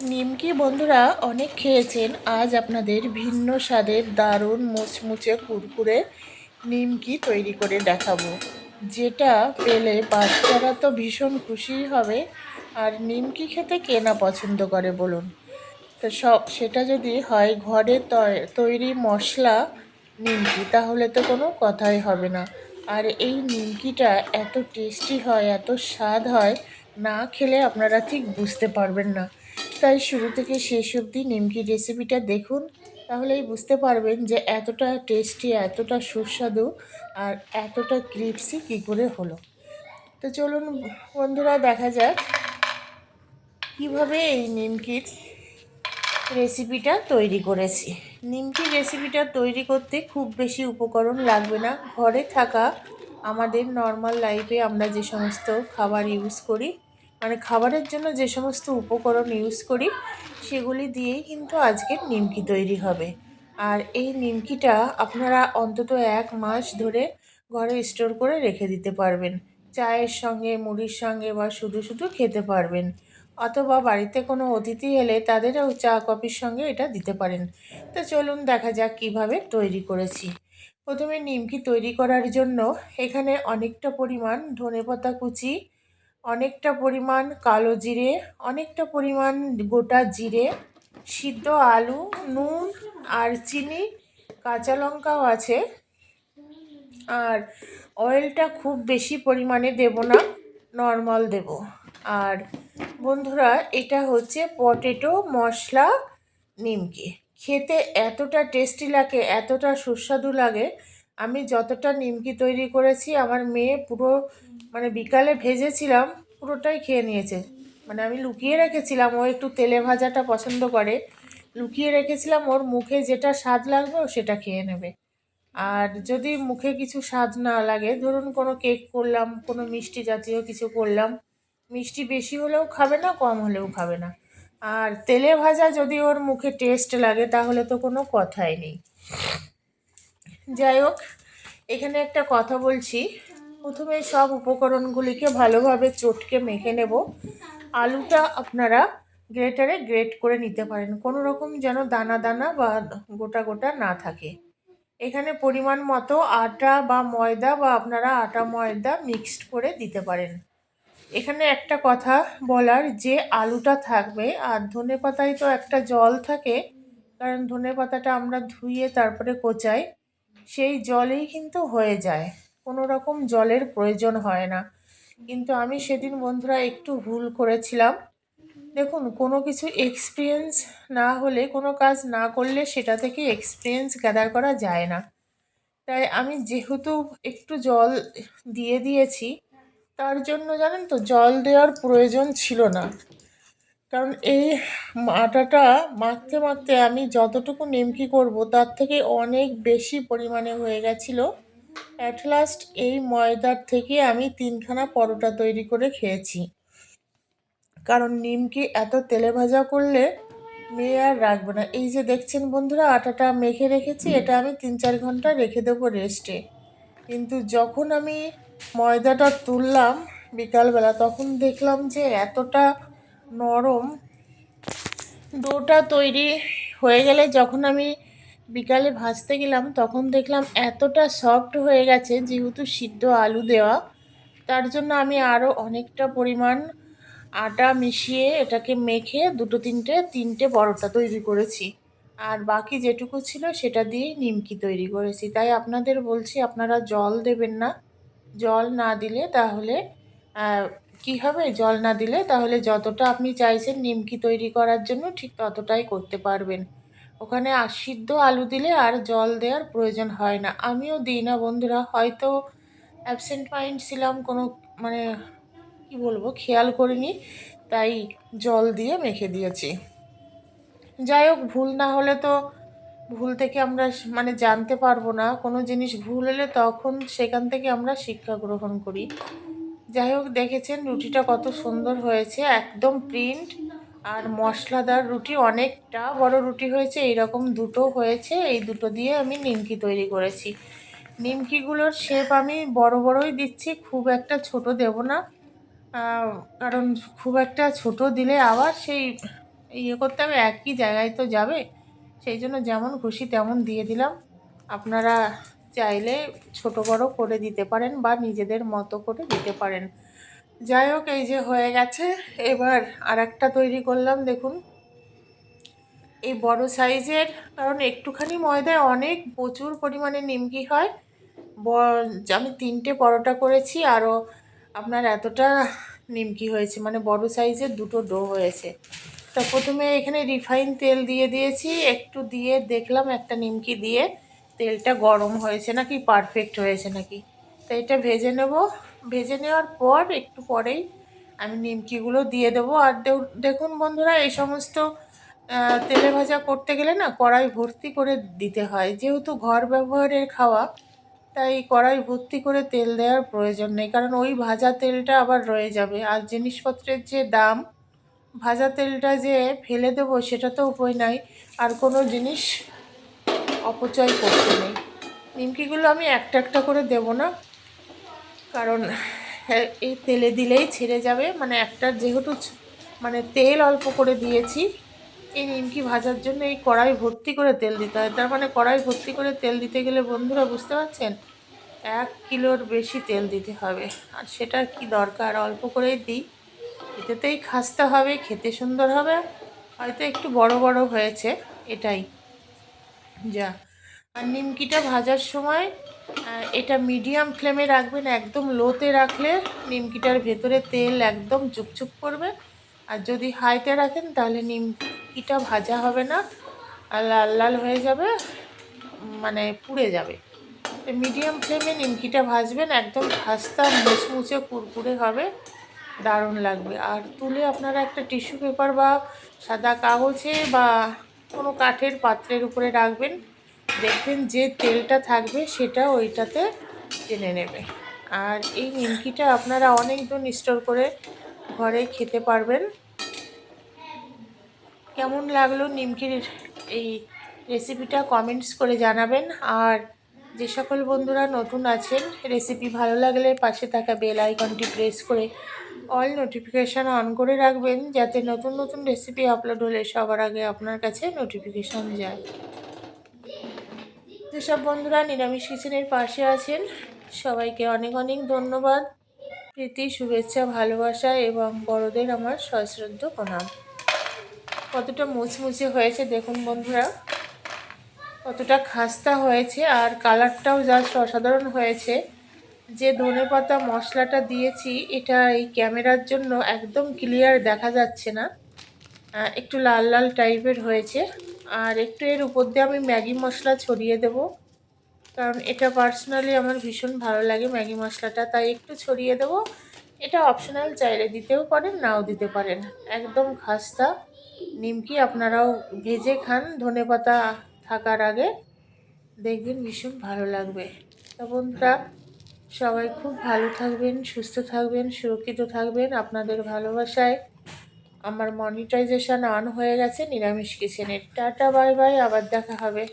নিমকি বন্ধুরা অনেক খেয়েছেন। আজ আপনাদের ভিন্ন স্বাদের দারুণ মুচমুচে কুরকুরে নিমকি তৈরি করে দেখাবো। যেটা পেলে বাচ্চারা তো ভীষণ খুশি হবে। আর নিমকি খেতে কে না পছন্দ করে বলুন? তো সব, সেটা যদি হয় ঘরে তৈরি মশলা নিমকি, তাহলে তো কোনো কথাই হবে না। আর এই নিমকিটা এত টেস্টি হয়, এত স্বাদ হয়, না খেলে আপনারা ঠিক বুঝতে পারবেন না। তাই শুরু থেকে শেষ অবধি নিমকির রেসিপিটা দেখুন, তাহলেই বুঝতে পারবেন যে এতটা টেস্টি এতটা সুস্বাদু আর এতটা ক্রিপসি কী করে হলো। তো চলুন বন্ধুরা, দেখা যাক কীভাবে এই নিমকির রেসিপিটা তৈরি করেছি। নিমকি রেসিপিটা তৈরি করতে খুব বেশি উপকরণ লাগবে না। ঘরে থাকা আমাদের নর্মাল লাইফে আমরা যে সমস্ত খাবার ইউজ করি মানে খাবারের জন্য যে সমস্ত উপকরণ ইউজ করি, সেগুলি দিয়েই কিন্তু আজকের নিমকি তৈরি হবে। আর এই নিমকিটা আপনারা অন্তত এক মাস ধরে ঘরে স্টোর করে রেখে দিতে পারবেন। চায়ের সঙ্গে, মুড়ির সঙ্গে বা শুধু শুধু খেতে পারবেন। অথবা বাড়িতে কোনো অতিথি এলে তাদেরও চা, কফির সঙ্গে এটা দিতে পারেন। তো চলুন দেখা যাক কীভাবে তৈরি করেছি। প্রথমে নিমকি তৈরি করার জন্য এখানে অনেকটা পরিমাণ ধনেপাতা কুচি অনেকটা পরিমাণ কালো জিরে, অনেকটা পরিমাণ গোটা জিরে, সিদ্ধ আলু, নুন আর চিনি, কাঁচা লঙ্কাও আছে। আর অয়েলটা খুব বেশি পরিমাণে দেব না, নর্মাল দেব। আর বন্ধুরা, এটা হচ্ছে পটেটো মশলা নিমকি। খেতে এতটা টেস্টি লাগে, এতটা সুস্বাদু লাগে আমি যতটা নিমকি তৈরি করেছি, আমার মেয়ে পুরো মানে বিকালে ভেজেছিলাম, পুরোটাই খেয়ে নিয়েছে। মানে আমি লুকিয়ে রেখেছিলাম, ও একটু তেলে ভাজাটা পছন্দ করে। লুকিয়ে রেখেছিলাম, ওর মুখে যেটা স্বাদ লাগবে ও সেটা খেয়ে নেবে। আর যদি মুখে কিছু স্বাদ না লাগে, ধরুন কোনো কেক করলাম, কোনো মিষ্টি জাতীয় কিছু করলাম, মিষ্টি বেশি হলেও খাবে না, কম হলেও খাবে না। আর তেলে ভাজা যদি ওর মুখে টেস্ট লাগে, তাহলে তো কোনো কথাই নেই। যাই হোক, এখানে একটা কথা বলছি। প্রথমে সব উপকরণগুলিকে ভালোভাবে চটকে মেখে নেব। আলুটা আপনারা গ্রেটারে গ্রেট করে নিতে পারেন। কোনো রকম যেন দানা দানা বা গোটা গোটা না থাকে। এখানে পরিমাণ মতো আটা বা ময়দা বা আপনারা আটা ময়দা মিক্সড করে দিতে পারেন। এখানে একটা কথা বলার, যে আলুটা থাকবে, আর ধনে পাতায় তো একটা জল থাকে, কারণ ধনে পাতাটা আমরা ধুয়ে তারপরে কোচাই সেই জলেই কিন্তু হয়ে যায়। কোনো রকম জলের প্রয়োজন হয় না। কিন্তু আমি সেদিন বন্ধুরা একটু ভুল করেছিলাম। দেখুন, কোনো কিছু এক্সপিরিয়েন্স না হলে, কোনো কাজ না করলে সেটা থেকে এক্সপিরিয়েন্স গ্যাদার করা যায় না। তাই আমি যেহেতু একটু জল দিয়ে দিয়েছি, তার জন্য জানেন তো, জল দেওয়ার প্রয়োজন ছিল না। কারণ এই আটাটা মাখতে মাখতে আমি যতটুকু নিমকি করব, তার থেকে অনেক বেশি পরিমাণে হয়ে গেছিল। অ্যাট লাস্ট এই ময়দার থেকে আমি তিনখানা পরোটা তৈরি করে খেয়েছি। কারণ নিমকি এত তেলে ভাজা করলে মেয়ে আর রাখবে না। এই যে দেখছেন বন্ধুরা, আটাটা মেখে রেখেছি, এটা আমি তিন চার ঘণ্টা রেখে দেবো রেস্টে কিন্তু যখন আমি ময়দাটা তুললাম বিকালবেলা, তখন দেখলাম যে এতটা নরম ডোটা তৈরি হয়ে গেলে যখন আমি বিকালে ভাজতে গেলাম, তখন দেখলাম এতটা সফট হয়ে গেছে যেহেতু সিদ্ধ আলু দেওয়া। তার জন্য আমি আরও অনেকটা পরিমাণ আটা মিশিয়ে এটাকে মেখে দুটো তিনটে তিনটে পরোটা তৈরি করেছি। আর বাকি যেটুকু ছিল সেটা দিয়ে নিমকি তৈরি করেছি। তাই আপনাদের বলছি, আপনারা জল দেবেন না। জল না দিলে তাহলে কি হবে? জল না দিলে তাহলে যতটা আপনি চাইছেন নিমকি তৈরি করার জন্য ঠিক ততটাই করতে পারবেন। ওখানে সিদ্ধ আলু দিলে আর জল দেওয়ার প্রয়োজন হয় না। আমিও দিই না বন্ধুরা, হয়তো অ্যাবসেন্ট মাইন্ড ছিলাম, কোনো মানে কি বলব, খেয়াল করিনি, তাই জল দিয়ে মেখে দিয়েছি। যাই হোক, ভুল না হলে তো ভুল থেকে আমরা মানে জানতে পারব না। কোনো জিনিস ভুল হলে তখন সেখান থেকে আমরা শিক্ষা গ্রহণ করি। যাই হোক, দেখেছেন রুটিটা কত সুন্দর হয়েছে, একদম প্রিন্ট আর মশলাদার রুটি অনেকটা বড় রুটি হয়েছে, এইরকম দুটো হয়েছে, এই দুটো দিয়ে আমি নিমকি তৈরি করেছি। নিমকিগুলোর শেপ আমি বড় বড়ই দিচ্ছি, খুব একটা ছোট দেব না কারণ খুব একটা ছোট দিলে আবার সেই ইয়ে করতে হবে, একই জায়গায় তো যাবে, সেই জন্য যেমন খুশি তেমন দিয়ে দিলাম। আপনারা চাইলে ছোট বড় করে দিতে পারেন বা নিজেদের মতো করে দিতে পারেন। যাই হোক এই যে হয়ে গেছে। এবার আর একটা তৈরি করলাম, দেখুন। এই বড় সাইজের, কারণ একটুখানি ময়দায় অনেক প্রচুর পরিমাণে নিমকি হয়। আমি তিনটে পরোটা করেছি, আরও আপনার এতটা নিমকি হয়েছে। মানে বড় সাইজের দুটো ডো হয়েছে। তা প্রথমে এখানে রিফাইন তেল দিয়ে দিয়েছি। একটু দিয়ে দেখলাম একটা নিমকি দিয়ে। তেলটা গরম হয়েছে নাকি পারফেক্ট হয়েছে নাকি? তো এটা ভেজে নেব। ভেজে নেওয়ার পর একটু পরেই আমি নিমকিগুলো দিয়ে দেবো। আর দেখুন বন্ধুরা, এই সমস্ত তেলে ভাজা করতে গেলে না কড়াই ভর্তি করে দিতে হয়। যেহেতু ঘর ব্যবহারের খাওয়া, তাই কড়াই ভর্তি করে তেল দেওয়ার প্রয়োজন নেই। কারণ ওই ভাজা তেলটা আবার রয়ে যাবে। আর জিনিসপত্রের যে দাম, ভাজা তেলটা যে ফেলে দেবো সেটা তো উপায় নাই। আর কোনো জিনিস অপচয় করতে নেই। নিমকিগুলো আমি একটা একটা করে দেবো না। কারণ হ্যাঁ, এই তেলে দিলেই ছেড়ে যাবে। মানে একটা যেহেতু মানে তেল অল্প করে দিয়েছি এই নিমকি ভাজার জন্য এই কড়াই ভর্তি করে তেল দিতে হয়। তার মানে কড়াই ভর্তি করে তেল দিতে গেলে বন্ধুরা বুঝতে পারছেন এক কিলোর বেশি তেল দিতে হবে। আর সেটা কি দরকার? অল্প করেই দিই। এতেতেই খাসতে হবে খেতে সুন্দর হবে। হয়তো একটু বড় বড় হয়েছে এটাই। যা। আর নিমকিটা ভাজার সময় এটা মিডিয়াম ফ্লেমে রাখবেন, একদম লোতে রাখলে নিমকিটার ভেতরে তেল একদম চুপচুপ করবে। আর যদি হাইতে রাখেন, তাহলে নিমকিটা ভাজা হবে না, আর লাল লাল হয়ে যাবে মানে পুড়ে যাবে। মিডিয়াম ফ্লেমে নিমকিটা ভাজবেন, একদম খাস্তা মুচমুচে কুরকুরে হবে, দারুণ লাগবে। আর তুলে আপনারা একটা টিস্যু পেপার বা সাদা কাগজে বা কোনো কাঠের পাত্রের উপরে রাখবেন। দেখবেন যে তেলটা থাকবে সেটা ওইটাতে টেনে নেবে। আর এই নিমকিটা আপনারা অনেক দিন স্টোর করে ঘরে খেতে পারবেন। কেমন লাগল নিমকির এই রেসিপিটা কমেন্টস করে জানাবেন। আর যে সকল বন্ধুরা নতুন আছেন, রেসিপি ভালো লাগলে পাশে থাকা বেল আইকনটি প্রেস করে অল নোটিফিকেশান অন করে রাখবেন যাতে নতুন নতুন রেসিপি আপলোড হলে সবার আগে আপনার কাছে নোটিফিকেশান যায়। যেসব বন্ধুরা নিরামিষ কিচেনের পাশে আছেন, সবাইকে অনেক অনেক ধন্যবাদ। প্রীতি, শুভেচ্ছা, ভালোবাসা এবং বড়দের আমার সশ্রদ্ধ প্রণাম। কতটা মুচমুচে হয়েছে দেখুন বন্ধুরা। কতটা খাস্তা হয়েছে আর কালারটাও জাস্ট অসাধারণ হয়েছে। যে ধনেপাতা মশলাটা দিয়েছি, এটা এই ক্যামেরার জন্য একদম ক্লিয়ার দেখা যাচ্ছে না। একটু লাল লাল টাইপের হয়েছে। আর একটু এর উপর দিয়ে আমি ম্যাগি মশলা ছড়িয়ে দেব। কারণ এটা পার্সোনালি আমার ভীষণ ভালো লাগে ম্যাগি মশলাটা, তাই একটু ছড়িয়ে দেব। এটা অপশনাল চাইলে দিতেও পারেন, নাও দিতে পারেন। একদম খাস্তা। নিমকি আপনারাও ভেজে খান ধনেপাতা থাকার আগে। দেখবেন ভীষণ ভালো লাগবে। তা বন্ধুরা সবাই খুব ভালো থাকবেন, সুস্থ থাকবেন, সুরক্ষিত থাকবেন। আপনাদের ভালোবাসায় আমার মনিটাইজেশান অন হয়ে গেছে নিরামিষ কিচেনের টাটা বাই বাই আবার দেখা হবে।